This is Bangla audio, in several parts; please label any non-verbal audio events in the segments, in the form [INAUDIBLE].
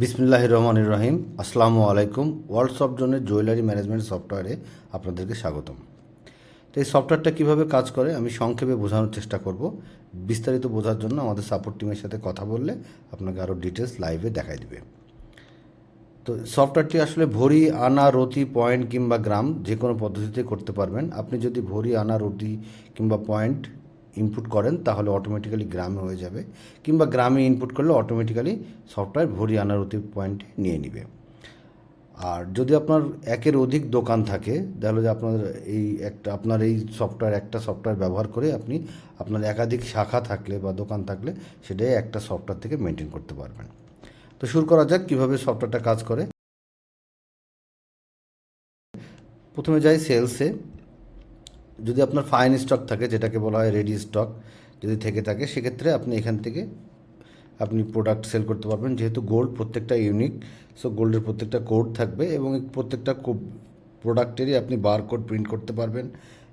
বিসমুল্লাহ রহমান রহিম। আসসালামু আলাইকুম। ওয়ার্ল্ড সফট জোনের জুয়েলারি ম্যানেজমেন্ট সফটওয়্যারে আপনাদেরকে স্বাগতম। তো এই সফটওয়্যারটা কীভাবে কাজ করে আমি সংক্ষেপে বোঝানোর চেষ্টা করব। বিস্তারিত বোঝার জন্য আমাদের সাপোর্ট টিমের সাথে কথা বললে আপনাকে আরও ডিটেলস লাইভে দেখাই দিবে। তো সফটওয়্যারটি আসলে ভরি, আনা, রতি পয়েন্ট কিংবা গ্রাম যে কোনো পদ্ধতিতে করতে পারবেন। আপনি যদি ভরি, আনা, রতি কিংবা পয়েন্ট ইনপুট করেন, তাহলে অটোমেটিক্যালি গ্রামে হয়ে যাবে। কিংবা গ্রামে ইনপুট করলে অটোমেটিক্যালি সফটওয়্যার ভরি আনা রতি পয়েন্টে নিয়ে নিবে। আর যদি আপনার একের অধিক দোকান থাকে, তাহলে যে আপনার এই একটা, আপনার এই সফটওয়্যার একটা সফটওয়্যার ব্যবহার করে আপনি আপনার একাধিক শাখা থাকলে বা দোকান থাকলে সেটাই একটা সফটওয়্যার থেকে মেনটেন করতে পারবেন। তো শুরু করা যাক কীভাবে সফটওয়্যারটা কাজ করে। প্রথমে যাই সেলসে যদি আপনার ফাইন স্টক থাকে, যেটাকে বলা হয় রেডি স্টক যদি থেকে থাকে, সেক্ষেত্রে আপনি এখান থেকে আপনি প্রোডাক্ট সেল করতে পারবেন। যেহেতু গোল্ড প্রত্যেকটা ইউনিক সো গোল্ডের প্রত্যেকটা কোড থাকবে এবং প্রত্যেকটা প্রোডাক্টেরই আপনি বারকোড প্রিন্ট করতে পারবেন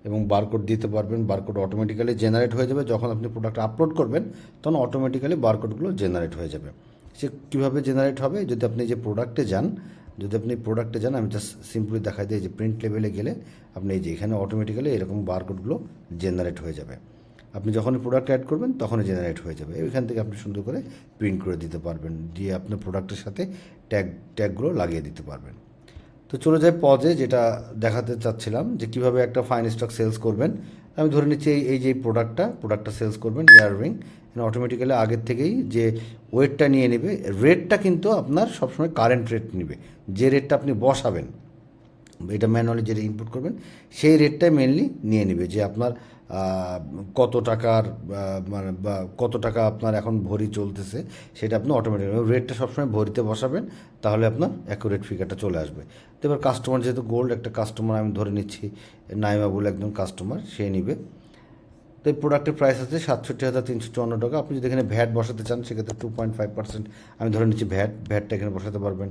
এবং বারকোড দিতে পারবেন। বারকোড অটোমেটিক্যালি জেনারেট হয়ে যাবে। যখন আপনি প্রোডাক্ট আপলোড করবেন, তখন অটোমেটিক্যালি বারকোডগুলো জেনারেট হয়ে যাবে। সে কীভাবে জেনারেট হবে? যদি আপনি যে প্রোডাক্টে যান যদি আপনি প্রোডাক্টে যান, আমি জাস্ট সিম্পলি দেখাই দিই যে প্রিন্ট লেভেলে গেলে আপনি এই যে এখানে অটোমেটিক্যালি এরকম বারকোডগুলো জেনারেট হয়ে যাবে। আপনি যখনই প্রোডাক্ট অ্যাড করবেন, তখনই জেনারেট হয়ে যাবে। এখান থেকে আপনি সুন্দর করে প্রিন্ট করে দিতে পারবেন, দিয়ে আপনার প্রোডাক্টের সাথে ট্যাগ ট্যাগগুলো লাগিয়ে দিতে পারবেন। তো চলে যায় পজে যেটা দেখাতে চাচ্ছিলাম যে কীভাবে একটা ফাইন স্টক সেলস করবেন। আমি ধরে নিচ্ছি এই এই যে প্রোডাক্টটা প্রোডাক্টটা সেলস করবেন ইয়াররিং অটোমেটিক্যালি আগের থেকেই যে ওয়েটটা নিয়ে নেবে রেটটা কিন্তু আপনার সবসময় কারেন্ট রেট নেবে। যে রেটটা আপনি বসাবেন, এটা ম্যানুয়ালি যেটা ইনপুট করবেন, সেই রেটটাই মেনলি নিয়ে নেবে। যে আপনার কত টাকার মানে বা কত টাকা আপনার এখন ভরি চলতেছে, সেটা আপনি অটোমেটিক রেটটা সবসময় ভরিতে বসাবেন, তাহলে আপনার অ্যাকুরেট ফিগারটা চলে আসবে। তো এবার কাস্টমার যেহেতু গোল্ড একটা কাস্টমার আমি ধরে নিচ্ছি, নাইমা বলে একজন কাস্টমার সে নিবে। তো এই প্রোডাক্টের প্রাইস আছে সাতষট্টি হাজার তিনশো চুয়ান্ন টাকা। আপনি যদি এখানে ভ্যাট বসাতে চান, সেক্ষেত্রে টু পয়েন্ট ফাইভ পার্সেন্ট আমি ধরে নিচ্ছি ভ্যাট ভ্যাটটা এখানে বসাতে পারবেন।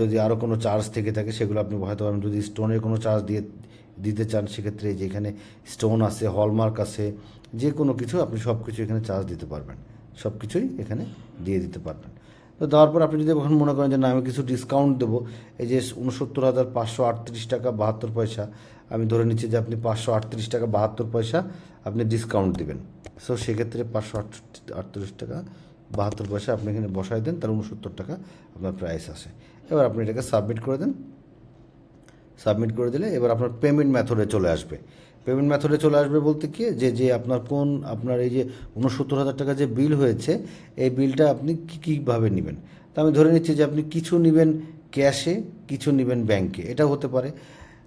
যদি আরও কোনো চার্জ থেকে থাকে, সেগুলো আপনি বসাতে পারবেন। যদি স্টোনের কোনো চার্জ দিয়ে দিতে চান, সেক্ষেত্রে এই যে এখানে স্টোন আছে হলমার্ক আছে, যে কোনো কিছু আপনি সব কিছু এখানে চার্জ দিতে পারবেন। সব কিছুই এখানে দিয়ে দিতে পারবেন। তো দেওয়ার পর আপনি যদি এখন মনে করেন যে না, আমি কিছু ডিসকাউন্ট দেবো, এই যে উনসত্তর হাজার পাঁচশো আটত্রিশ টাকা বাহাত্তর পয়সা, আমি ধরে নিচ্ছি যে আপনি পাঁচশো আটত্রিশ টাকা বাহাত্তর পয়সা আপনি ডিসকাউন্ট দেবেন। সো সেক্ষেত্রে পাঁচশো আটত্রিশ টাকা বাহাত্তর পয়সা আপনি এখানে বসাই দেন তার উনসত্তর টাকা আপনার প্রাইস আসে। এবার আপনি এটাকে সাবমিট করে দেন। সাবমিট করে দিলে এবার আপনার পেমেন্ট মেথডে চলে আসবে। পেমেন্ট মেথডে চলে আসবে বলতে কি, যে যে আপনার কোন, আপনার এই যে উনসত্তর হাজার টাকা যে বিল হয়েছে, এই বিলটা আপনি কী, কীভাবে নেবেন? তা আমি ধরে নিচ্ছি যে আপনি কিছু নেবেন ক্যাশে কিছু নেবেন ব্যাংকে এটাও হতে পারে।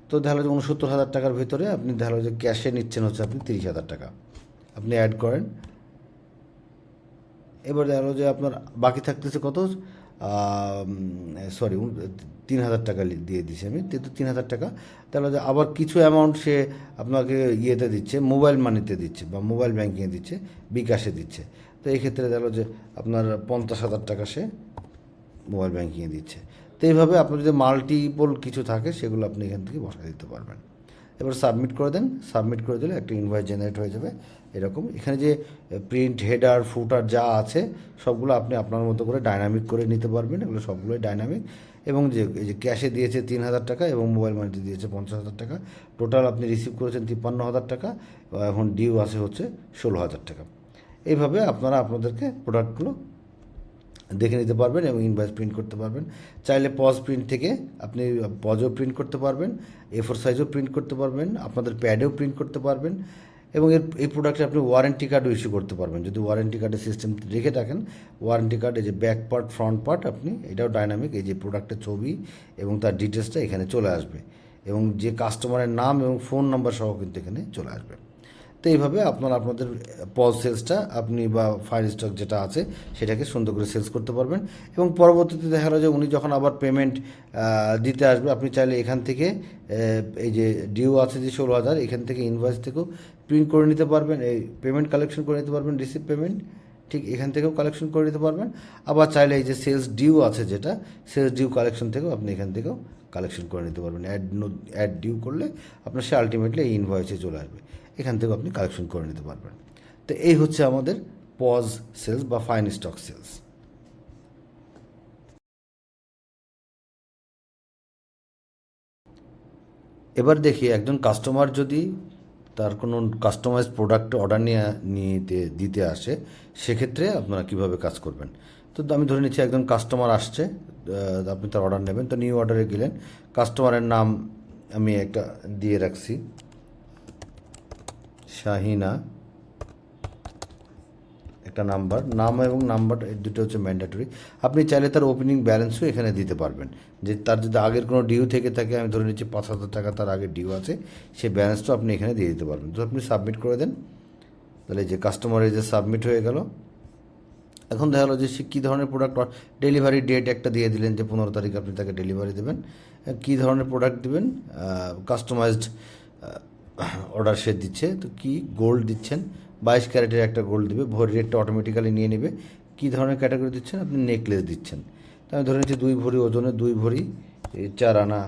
তো দেখা যে উনসত্তর হাজার টাকার ভিতরে আপনি দেখা যে ক্যাশে নিচ্ছেন হচ্ছে আপনি তিরিশ হাজার টাকা। আপনি অ্যাড করেন। এবার দেখা যে আপনার বাকি থাকতেছে কত? সরি তিন হাজার টাকা দিয়ে দিছি আমি। কিন্তু তিন হাজার টাকা। তাহলে আবার কিছু অ্যামাউন্ট সে আপনাকে ইয়েতে দিচ্ছে মোবাইল মানিতে দিচ্ছে বা মোবাইল ব্যাঙ্কিংয়ে দিচ্ছে, বিকাশে দিচ্ছে। তো এই ক্ষেত্রে দেখল যে আপনার পঞ্চাশ হাজার টাকা সে মোবাইল ব্যাঙ্কিংয়ে দিচ্ছে। তো এইভাবে আপনার যদি মাল্টিপল কিছু থাকে, সেগুলো আপনি এখান থেকে বসাই দিতে পারবেন। এবার সাবমিট করে দেন। সাবমিট করে দিলে একটা ইনভয়েস জেনারেট হয়ে যাবে এরকম। এখানে যে প্রিন্ট হেডার ফুটার যা আছে, সবগুলো আপনি আপনার মতো করে ডাইনামিক করে নিতে পারবেন। এগুলো সবগুলোই ডাইনামিক এবং যে যে ক্যাশে দিয়েছে তিন হাজার টাকা এবং মোবাইল মানিতে দিয়েছে পঞ্চাশ হাজার টাকা। টোটাল আপনি রিসিভ করেছেন তিপ্পান্ন হাজার টাকা এখন ডিউ আছে হচ্ছে ষোলো হাজার টাকা। এইভাবে আপনারা আপনাদেরকে প্রোডাক্টগুলো দেখে নিতে পারবেন এবং ইনভয়েস প্রিন্ট করতে পারবেন। চাইলে পজ প্রিন্ট থেকে আপনি পজও প্রিন্ট করতে পারবেন এ ফোর সাইজও প্রিন্ট করতে পারবেন, আপনাদের প্যাডেও প্রিন্ট করতে পারবেন। এবং এর, এই প্রোডাক্টে আপনি ওয়ারেন্টি কার্ডও ইস্যু করতে পারবেন। যদি ওয়ারেন্টি কার্ডের সিস্টেম রেখে থাকেন ওয়ারেন্টি কার্ড এই যে ব্যাক পার্ট ফ্রন্ট পার্ট আপনি, এটাও ডাইনামিক এই যে প্রোডাক্টের ছবি এবং তার ডিটেলসটা এখানে চলে আসবে। এবং যে কাস্টমারের নাম এবং ফোন নাম্বার সহ কিন্তু এখানে চলে আসবে। তো এইভাবে আপনারা আপনাদের পজ সেলসটা আপনি বা ফায়ার স্টক যেটা আছে সেটাকে সুন্দর করে সেলস করতে পারবেন। এবং পরবর্তীতে দেখা গেলো যে উনি যখন আবার পেমেন্ট দিতে আসবে, আপনি চাইলে এখান থেকে এই যে ডিউ আছে যে ষোলো হাজার, এখান থেকে ইনভয়েস থেকেও প্রিন্ট করে নিতে পারবেন, এই পেমেন্ট কালেকশন করে নিতে পারবেন রিসিভ পেমেন্ট ঠিক এখান থেকেও কালেকশন করে নিতে পারবেন। আবার চাইলে এই যে সেলস ডিউ আছে যেটা সেলস ডিউ কালেকশন থেকেও আপনি এখান থেকেও কালেকশন করে নিতে পারবেন। অ্যাড অ্যাড ডিউ করলে আপনার সে আলটিমেটলি এই ইনভয়েসে চলে আসবে। এখান থেকেও আপনি কালেকশন করে নিতে পারবেন। তো এই হচ্ছে আমাদের পজ সেলস বা ফাইন স্টক সেলস। এবার দেখি একজন কাস্টমার যদি তার কোনো কাস্টমাইজ প্রোডাক্ট অর্ডার নিয়ে, নিতে, দিতে আসে, সেক্ষেত্রে আপনারা কীভাবে কাজ করবেন? তো আমি ধরে নিচ্ছি একজন কাস্টমার আসছে আপনি তার অর্ডার নেবেন, তো নিউ অর্ডারে গেলেন। কাস্টমারের নাম আমি একটা দিয়ে রাখছি। শাহিনা, একটা নাম্বার। নাম এবং নাম্বার দুটো হচ্ছে ম্যান্ডেটরি আপনি চাইলে তার ওপেনিং ব্যালেন্সও এখানে দিতে পারবেন। যে তার যদি আগের কোনো ডিউ থেকে থাকে, আমি ধরে নিচ্ছি পাঁচ হাজার টাকা তার আগের ডিউ আছে, সেই ব্যালেন্সটাও আপনি এখানে দিয়ে দিতে পারবেন। তো আপনি সাবমিট করে দেন। তাহলে যে কাস্টমারের যে সাবমিট হয়ে গেল। এখন দেখা গেলো যে সে কী ধরনের প্রোডাক্ট ডেলিভারি ডেট একটা দিয়ে দিলেন যে পনেরো তারিখ আপনি তাকে ডেলিভারি দেবেন। কী ধরনের প্রোডাক্ট দেবেন? কাস্টমাইজড অর্ডার সে দিচ্ছে, তো কি গোল্ড দিচ্ছেন? বাইশ ক্যারেটের একটা গোল্ড দেবে, ভরি রেটটা অটোমেটিক্যালি নিয়ে নেবে। কী ধরনের ক্যাটাগরি দিচ্ছেন? আপনি নেকলেস দিচ্ছেন। তো আমি ধরে নিচ্ছি দুই ভরি ওজনে দুই ভরি চার আনা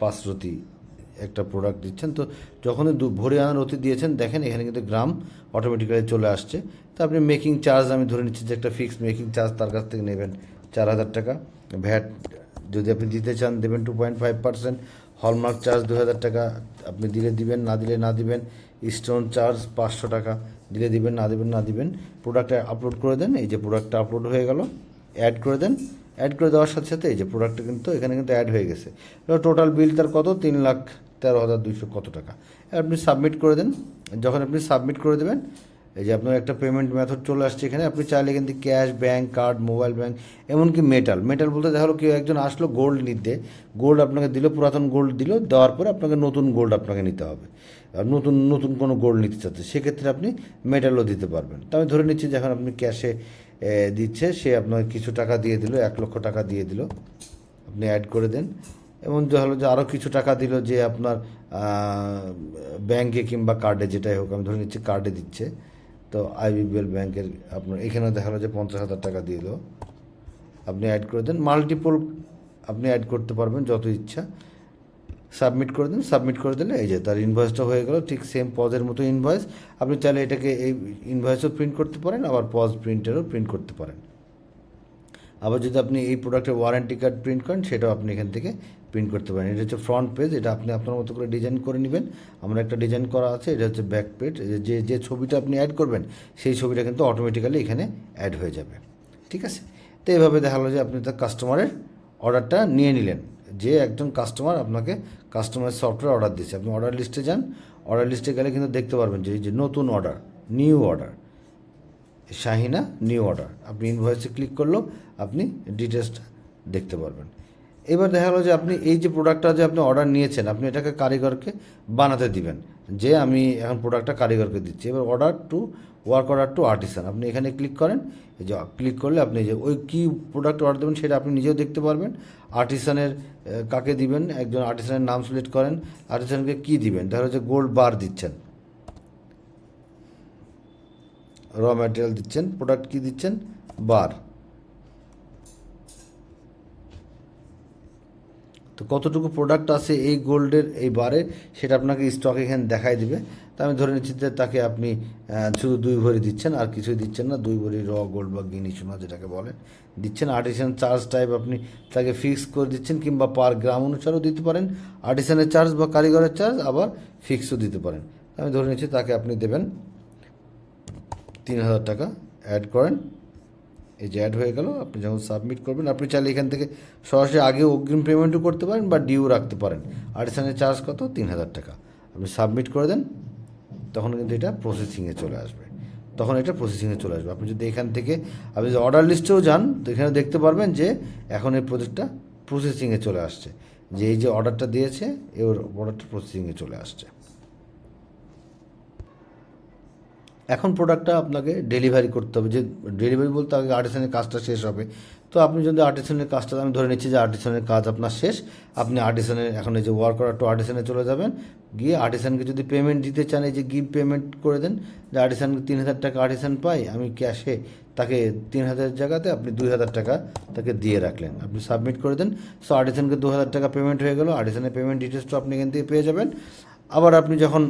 পাঁচরতি একটা প্রোডাক্ট দিচ্ছেন। তো যখনই দু, ভরি আনার অতি দিয়েছেন, দেখেন এখানে কিন্তু গ্রাম অটোমেটিক্যালি চলে আসছে। তো আপনি মেকিং চার্জ আমি ধরে নিচ্ছি যে একটা ফিক্সড মেকিং চার্জ তার কাছ থেকে নেবেন। চার হাজার টাকা। ভ্যাট যদি আপনি দিতে চান, দেবেন two point five percent hallmark charge দু হাজার টাকা, আপনি দিলে দিবেন, না দিলে না দিবেন, স্টোন চার্জ পাঁচশো টাকা, দিলে দিবেন, না দিবেন না দিবেন প্রোডাক্টটা আপলোড করে দেন, এই যে প্রোডাক্টটা আপলোড হয়ে গেল অ্যাড করে দেন অ্যাড করে দেওয়ার সাথে সাথে এই যে প্রোডাক্টটা কিন্তু এখানে কিন্তু অ্যাড হয়ে গেছে। এবার টোটাল বিল তার কত? তিন লাখ তেরো হাজার দুইশো কত টাকা। আপনি সাবমিট করে দেন, যখন আপনি সাবমিট করে দেবেন এই যে আপনার একটা পেমেন্ট মেথড চলে আসছে এখানে, আপনি চাইলে কিন্তু cash bank card mobile bank এমনকি মেটাল মেটাল বলতে দেখা হলো কেউ একজন আসলো গোল্ড নিতে গোল্ড আপনাকে দিল, পুরাতন গোল্ড দিল, দেওয়ার পরে আপনাকে নতুন গোল্ড আপনাকে নিতে হবে। আর নতুন নতুন কোনো গোল্ড নিতে চাচ্ছে, সেক্ষেত্রে আপনি মেটালও দিতে পারবেন। তো আমি ধরে নিচ্ছি যখন আপনি ক্যাশে দিচ্ছে, সে আপনাকে কিছু টাকা দিয়ে দিল, এক লক্ষ টাকা দিয়ে দিল। আপনি অ্যাড করে দেন। এবং হলো যে আরও কিছু টাকা দিল যে আপনার ব্যাংকে কিংবা কার্ডে যেটাই হোক, আমি ধরে নিচ্ছি কার্ডে দিচ্ছে। তো আইবিবিএল ব্যাংকের আপনার এখানে দেখা গেলো যে পঞ্চাশ হাজার টাকা দিয়ে দিল। আপনি অ্যাড করে দেন মাল্টিপল আপনি অ্যাড করতে পারবেন যত ইচ্ছা। সাবমিট করে দিন সাবমিট করে দিলে এই যে তার ইনভয়েসটা হয়ে গেল, ঠিক সেম পজের মতো ইনভয়েস আপনি চাইলে এটাকে এই ইনভয়েসও প্রিন্ট করতে পারেন, আবার পজ প্রিন্টেরও প্রিন্ট করতে পারেন। আবার যদি আপনি এই প্রোডাক্টের ওয়ারেন্টি কার্ড প্রিন্ট করেন, সেটাও আপনি এখান থেকে প্রিন্ট করতে পারেন। এটা হচ্ছে ফ্রন্ট পেজ এটা আপনি আপনার মতো করে ডিজাইন করে নেবেন। আমরা একটা ডিজাইন করা আছে, এটা হচ্ছে ব্যাক পেজ যে যে ছবিটা আপনি অ্যাড করবেন, সেই ছবিটা কিন্তু অটোমেটিক্যালি এখানে অ্যাড হয়ে যাবে। ঠিক আছে? তো এইভাবে দেখা হলো যে আপনি তার কাস্টমারের অর্ডারটা নিয়ে নিলেন। যে একজন কাস্টমার আপনাকে কাস্টমার সফটওয়্যার অর্ডার দিচ্ছে আপনি অর্ডার লিস্টে যান অর্ডার লিস্টে গেলে কিন্তু দেখতে পারবেন যে, এই যে নতুন order new order Shahina new order আপনি ইনভয়েসে ক্লিক করলেও আপনি ডিটেলসটা দেখতে পারবেন। এবার দেখা গেলো যে আপনি এই যে প্রোডাক্টটা যে আপনি অর্ডার নিয়েছেন, আপনি এটাকে কারিগরকে বানাতে দিবেন। যে আমি এখন প্রোডাক্টটা কারিগরকে দিচ্ছি। এবার order to work order to artisan আপনি এখানে ক্লিক করেন যে ক্লিক করলে আপনি যে ওই কী প্রোডাক্ট অর্ডার দেবেন সেটা আপনি নিজেও দেখতে পারবেন। আর্টিসানের কাকে দিবেন? একজন আর্টিসানের নাম সিলেক্ট করেন। আর্টিসানকে কী দিবেন? দেখা যাচ্ছে গোল্ড বার দিচ্ছেন। র ম্যাটেরিয়াল দিচ্ছেন। প্রোডাক্ট কি দিচ্ছেন? বার তো কতটুকু প্রোডাক্ট আছে এই গোল্ডের এই বারে সেটা আপনাকে স্টক এখানে দেখাই দিবে। তা আমি ধরে নিচ্ছি যে তাকে আপনি শুধু দুই ভরি দিচ্ছেন, আর কিছুই দিচ্ছেন না, দুই ভরি র গোল্ড বা গিনি সোনা যেটাকে বলেন দিচ্ছেন আর্টিসান চার্জ টাইপ আপনি তাকে ফিক্স করে দিচ্ছেন কিংবা পার গ্রাম অনুসারেও দিতে পারেন। আর্টিসানের চার্জ বা কারিগরের চার্জ আবার ফিক্সও দিতে পারেন। আমি ধরে নিচ্ছি তাকে আপনি দেবেন তিন হাজার টাকা অ্যাড করেন। এই যে অ্যাড হয়ে গেল, আপনি যখন সাবমিট করবেন, আপনি চাইলে এখান থেকে সরাসরি আগে অগ্রিম পেমেন্টও করতে পারেন বা ডিউ রাখতে পারেন। আর্টিসানের চার্জ কত? তিন হাজার টাকা। আপনি সাবমিট করে দেন, তখন কিন্তু এটা প্রসেসিংয়ে চলে আসবে। তখন এটা প্রসেসিংয়ে চলে আসবে। আপনি যদি এখান থেকে, আপনি যদি অর্ডার লিস্টেও যান, তো এখানে দেখতে পারবেন যে এখন এই প্রজেক্টটা প্রসেসিংয়ে চলে আসছে। যে এই যে অর্ডারটা দিয়েছে এই অর্ডারটা প্রসেসিংয়ে চলে আসছে। এখন প্রোডাক্টটা আপনাকে ডেলিভারি করতে হবে। যে ডেলিভারি বলতে আগে আর্টিসানের কাজটা শেষ হবে। তো আপনি যদি আর্টিসানের কাজটা, আমি ধরে নিচ্ছি যে আর্টিসানের কাজ আপনার শেষ, আপনি আর্টিসানের এখন এই যে ওয়ার্ক করার টু আর্টিসানে চলে যাবেন। গিয়ে আর্টিসানকে যদি পেমেন্ট দিতে চান, এই যে গিভ পেমেন্ট করে দেন, যে আর্টিসানকে তিন হাজার টাকা আর্টিসান পাই আমি ক্যাশে তাকে তিন হাজার জায়গাতে আপনি দুই হাজার টাকা তাকে দিয়ে রাখলেন। আপনি সাবমিট করে দেন। সো আর্টিসানকে দু হাজার টাকা পেমেন্ট হয়ে গেল। আর্টিসানের পেমেন্ট ডিটেলসটা আপনি এখান থেকে পেয়ে যাবেন। আবার আপনি যখন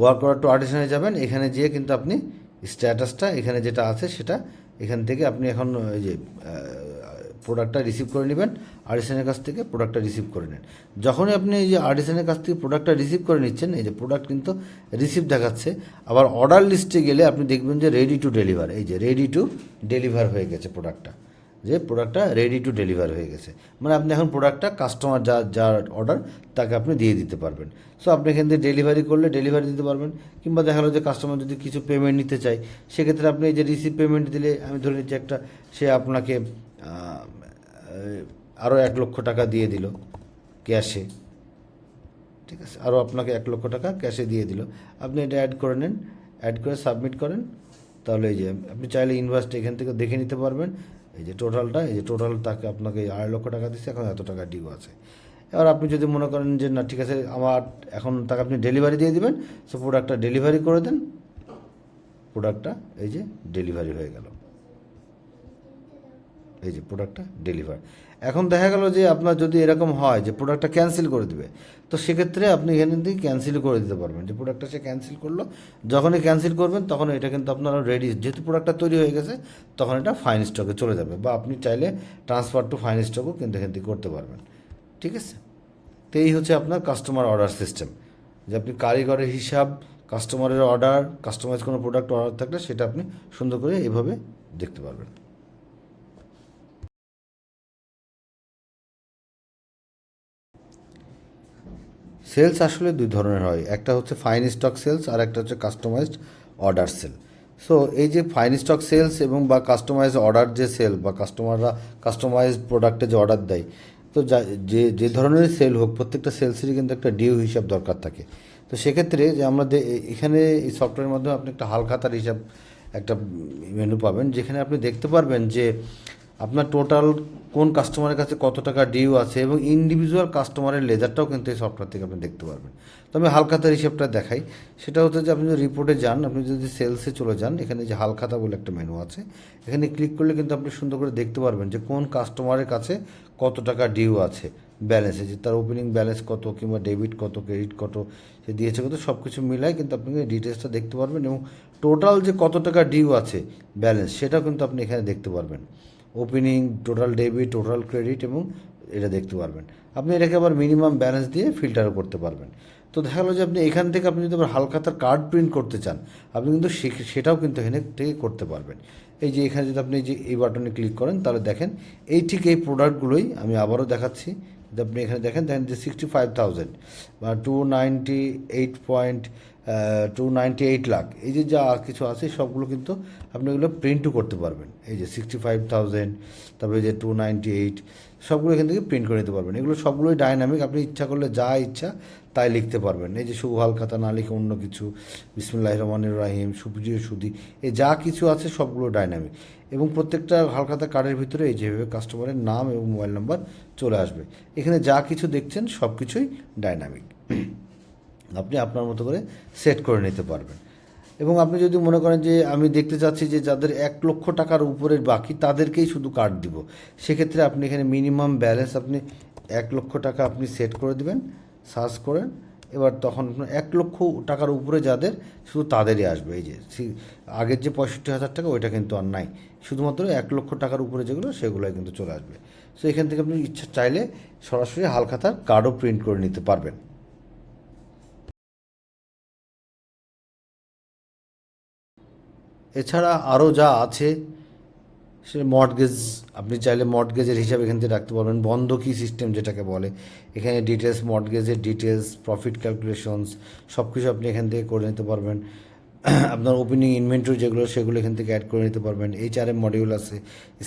ওয়ার্ক করার টু আর্টিসানে যাবেন, এখানে যেয়ে কিন্তু আপনি স্ট্যাটাসটা এখানে যেটা আছে সেটা এখান থেকে আপনি এখন ওই যে প্রোডাক্টটা রিসিভ করে নেবেন আর্টিসানের কাছ থেকে প্রোডাক্টটা রিসিভ করে নেন। যখনই আপনি এই যে আর্টিসানের কাছ থেকে প্রোডাক্টটা রিসিভ করে নিচ্ছেন, এই যে প্রোডাক্ট কিন্তু রিসিভ দেখাচ্ছে, আবার অর্ডার লিস্টে গেলে আপনি দেখবেন যে রেডি টু ডেলিভার এই যে রেডি টু ডেলিভার হয়ে গেছে প্রোডাক্টটা যে প্রোডাক্টটা রেডি টু ডেলিভার হয়ে গেছে। মানে আপনি এখন প্রোডাক্টটা কাস্টমার যা, যার অর্ডার তাকে আপনি দিয়ে দিতে পারবেন। সো আপনি এখান থেকে ডেলিভারি করলে ডেলিভারি দিতে পারবেন। কিংবা দেখা গেলো যে কাস্টমার যদি কিছু পেমেন্ট নিতে চায়, সেক্ষেত্রে আপনি এই যে রিসিভ পেমেন্ট দিলে, আমি ধরে নিচ্ছি একটা, সে আপনাকে আরও এক লক্ষ টাকা দিয়ে দিল ক্যাশে ঠিক আছে? আরও আপনাকে এক লক্ষ টাকা ক্যাশে দিয়ে দিল। আপনি এটা অ্যাড করে নেন অ্যাড করে সাবমিট করেন। তাহলে এই যে, আপনি চাইলে ইনভয়েসটা এখান থেকে দেখে নিতে পারবেন। এই যে টোটালটা এই যে টোটাল তাকে আপনাকে আড়াই লক্ষ টাকা দিচ্ছে, এখন এত টাকা ডিউ আছে। এবার আপনি যদি মনে করেন যে না, ঠিক আছে, আমার এখন তাকে আপনি ডেলিভারি দিয়ে দিবেন সো প্রোডাক্টটা ডেলিভারি করে দেন। প্রোডাক্টটা এই যে ডেলিভারি হয়ে গেল। এই যে প্রোডাক্টটা ডেলিভার এখন দেখা গেল যে আপনার যদি এরকম হয় যে প্রোডাক্টটা ক্যান্সেল করে দিবে, তো সেক্ষেত্রে আপনি এখানে থেকে ক্যান্সেল করে দিতে পারবেন। যে প্রোডাক্টটা সে ক্যান্সেল করল, যখনই ক্যান্সেল করবেন তখন এটা কিন্তু আপনার রেডি যেহেতু প্রোডাক্টটা তৈরি হয়ে গেছে, তখন এটা ফাইন স্টকে চলে যাবে বা আপনি চাইলে ট্রান্সফার টু ফাইন স্টকও কিন্তু এখান থেকে করতে পারবেন। ঠিক আছে? তো এই হচ্ছে আপনার কাস্টমার অর্ডার সিস্টেম যে আপনি কারিগরের হিসাব কাস্টমারের অর্ডার কাস্টমাইজ কোনো প্রোডাক্ট অর্ডার থাকলে সেটা আপনি সুন্দর করে এভাবে দেখতে পারবেন। সেলস আসলে দুই ধরনের হয়। একটা হচ্ছে ফাইন স্টক সেলস আর একটা হচ্ছে কাস্টমাইজড অর্ডার সেল সো এই যে ফাইন স্টক সেলস এবং বা কাস্টমাইজ অর্ডার যে সেল বা কাস্টমাররা কাস্টমাইজ প্রোডাক্টে যে অর্ডার দেয়, তো যা, যে ধরনের সেল হোক, প্রত্যেকটা সেলসেরই কিন্তু একটা ডিউ হিসাব দরকার থাকে। তো সেক্ষেত্রে যে আমরা এখানে এই সফটওয়্যারের মাধ্যমে আপনি একটা হালখাতার হিসাব একটা মেনু পাবেন, যেখানে আপনি দেখতে পারবেন যে আপনার টোটাল কোন কাস্টমারের কাছে কত টাকা ডিউ আছে এবং ইন্ডিভিজুয়াল কাস্টমারের লেজারটাও কিন্তু এই সফটওয়্যার থেকে আপনি দেখতে পারবেন। তো আমি হালখাতার হিসেবটা দেখাই। সেটা হচ্ছে যে আপনি যদি রিপোর্টে যান, আপনি যদি সেলসে চলে যান, এখানে যে হালখাতা বলে একটা মেনু আছে, এখানে ক্লিক করলে কিন্তু আপনি সুন্দর করে দেখতে পারবেন যে কোন কাস্টমারের কাছে কত টাকা ডিউ আছে ব্যালেন্সে যে তার ওপেনিং ব্যালেন্স কত কিংবা ডেবিট কত ক্রেডিট কত, সে দিয়েছে কত সব কিছু মিলাই কিন্তু আপনি ডিটেলসটা দেখতে পারবেন এবং টোটাল যে কত টাকা ডিউ আছে ব্যালেন্স সেটাও কিন্তু আপনি এখানে দেখতে পারবেন। Opening total debit total credit এবং এটা দেখতে পারবেন। আপনি এটাকে আবার মিনিমাম ব্যালেন্স দিয়ে ফিল্টারও করতে পারবেন। তো দেখা গেলো যে আপনি এখান থেকে আপনি যদি আবার হালখাতার কার্ড প্রিন্ট করতে চান, আপনি কিন্তু সেটাও কিন্তু এখানে থেকে করতে পারবেন। এই যে এখানে যদি আপনি যে এই বাটনে ক্লিক করেন, তাহলে দেখেন এই ঠিক এই প্রোডাক্টগুলোই আমি আবারও দেখাচ্ছি। যদি আপনি এখানে দেখেন দেখেন যে সিক্সটি ফাইভ থাউজেন্ড বা two ninety eight point two ninety eight lakh এই যে যা কিছু আছে, সবগুলো কিন্তু আপনি এগুলো প্রিন্টও করতে পারবেন। এই যে সিক্সটি ফাইভ থাউজেন্ড তারপরে যে টু নাইনটি এইট সবগুলো এখান থেকে প্রিন্ট করে নিতে পারবেন। এগুলো সবগুলোই ডাইনামিক আপনি ইচ্ছা করলে যা ইচ্ছা তাই লিখতে পারবেন। এই যে শুভ হালখাতা না লিখে অন্য কিছু বিসমুল্লাহ রহমান রাহিম, সুপ্রিয় সুদি এই যা কিছু আছে সবগুলো ডাইনামিক এবং প্রত্যেকটা হালখাতা কার্ডের ভিতরে এই যেভাবে কাস্টমারের নাম এবং মোবাইল নাম্বার চলে আসবে। এখানে যা কিছু দেখছেন সব কিছুই ডাইনামিক আপনি আপনার মতো করে সেট করে নিতে পারবেন। এবং আপনি যদি মনে করেন যে আমি দেখতে চাচ্ছি যে যাদের এক লক্ষ টাকার উপরে বাকি, তাদেরকেই শুধু কার্ড দিব, সেক্ষেত্রে আপনি এখানে মিনিমাম ব্যালেন্স আপনি এক লক্ষ টাকা আপনি সেট করে দিবেন সার্চ করেন, এবার তখন এক লক্ষ টাকার উপরে যাদের, শুধু তাদেরই আসবে। এই যে আগের যে পঁয়ষট্টি হাজার টাকা, ওইটা কিন্তু আর নাই। শুধুমাত্র এক লক্ষ টাকার উপরে যেগুলো, সেগুলোই কিন্তু চলে আসবে। সো এখান থেকে আপনি ইচ্ছা চাইলে সরাসরি হালখাতার কার্ডও প্রিন্ট করে নিতে পারবেন। এছাড়া আরও যা আছে, সে মর্টগেজ আপনি চাইলে মর্টগেজের হিসাব এখান থেকে রাখতে পারবেন। বন্ধকি সিস্টেম যেটাকে বলে, এখানে ডিটেলস মর্টগেজের ডিটেলস প্রফিট ক্যালকুলেশনস সব কিছু আপনি এখান থেকে করে নিতে পারবেন। [CLEARS THROAT] আপনার ওপেনিং ইনভেন্টরি যেগুলো, সেগুলো এখান থেকে অ্যাড করে নিতে পারবেন। এইচআরএম মডিউল আছে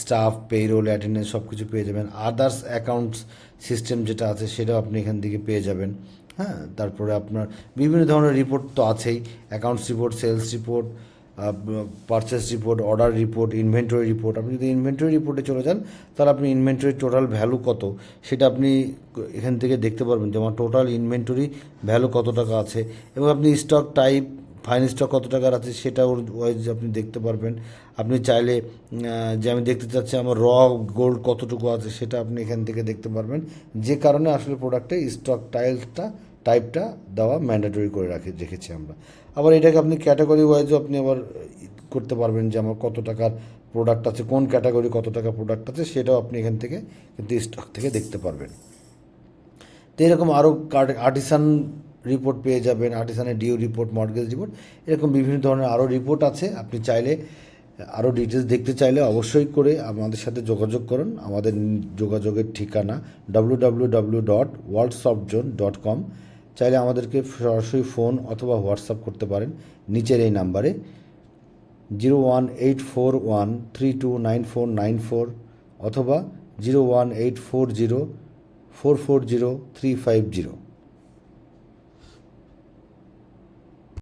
স্টাফ পেরোল অ্যাটেন্ডেন্স সব কিছু পেয়ে যাবেন। আদার্স অ্যাকাউন্টস সিস্টেম যেটা আছে, সেটাও আপনি এখান থেকে পেয়ে যাবেন। হ্যাঁ তারপরে আপনার বিভিন্ন ধরনের রিপোর্ট তো আছেই। Accounts report sales report purchase report order report inventory report আপনি যদি ইনভেন্টরি রিপোর্টে চলে যান, তাহলে আপনি ইনভেন্টরির টোটাল ভ্যালু কত? সেটা আপনি এখান থেকে দেখতে পারবেন যেমন টোটাল ইনভেন্টরি ভ্যালু কত টাকা আছে এবং আপনি স্টক টাইপ ফাইন স্টক কত টাকার আছে সেটা ওয়াইজ আপনি দেখতে পারবেন। আপনি চাইলে যে আমি দেখতে চাচ্ছি আমার র গোল্ড কতটুকু আছে সেটা আপনি এখান থেকে দেখতে পারবেন। যে কারণে আসলে প্রোডাক্টে স্টক টাইলসটা টাইপটা দেওয়া ম্যান্ডেটরি করে রাখি রেখেছি আমরা। আবার এটাকে আপনি ক্যাটাগরি ওয়াইজও আপনি আবার করতে পারবেন যে আমার কত টাকার প্রোডাক্ট আছে, কোন ক্যাটাগরি কত টাকা প্রোডাক্ট আছে, সেটাও আপনি এখান থেকে কিন্তু স্টক থেকে দেখতে পারবেন। তো এরকম আরও আর্টিসান রিপোর্ট পেয়ে যাবেন আর্টিসানের ডিউ রিপোর্ট মর্গেজ রিপোর্ট এরকম বিভিন্ন ধরনের আরও রিপোর্ট আছে। আপনি চাইলে আরও ডিটেলস দেখতে চাইলে অবশ্যই করে আমাদের সাথে যোগাযোগ করুন। আমাদের যোগাযোগের ঠিকানা W W W dot world soft zone dot com চাইলে আমাদেরকে সরাসরি ফোন অথবা হোয়াটসঅ্যাপ করতে পারেন। নিচের এই নাম্বারে zero one eight four one three two nine four nine four অথবা zero one eight four zero four four zero three five zero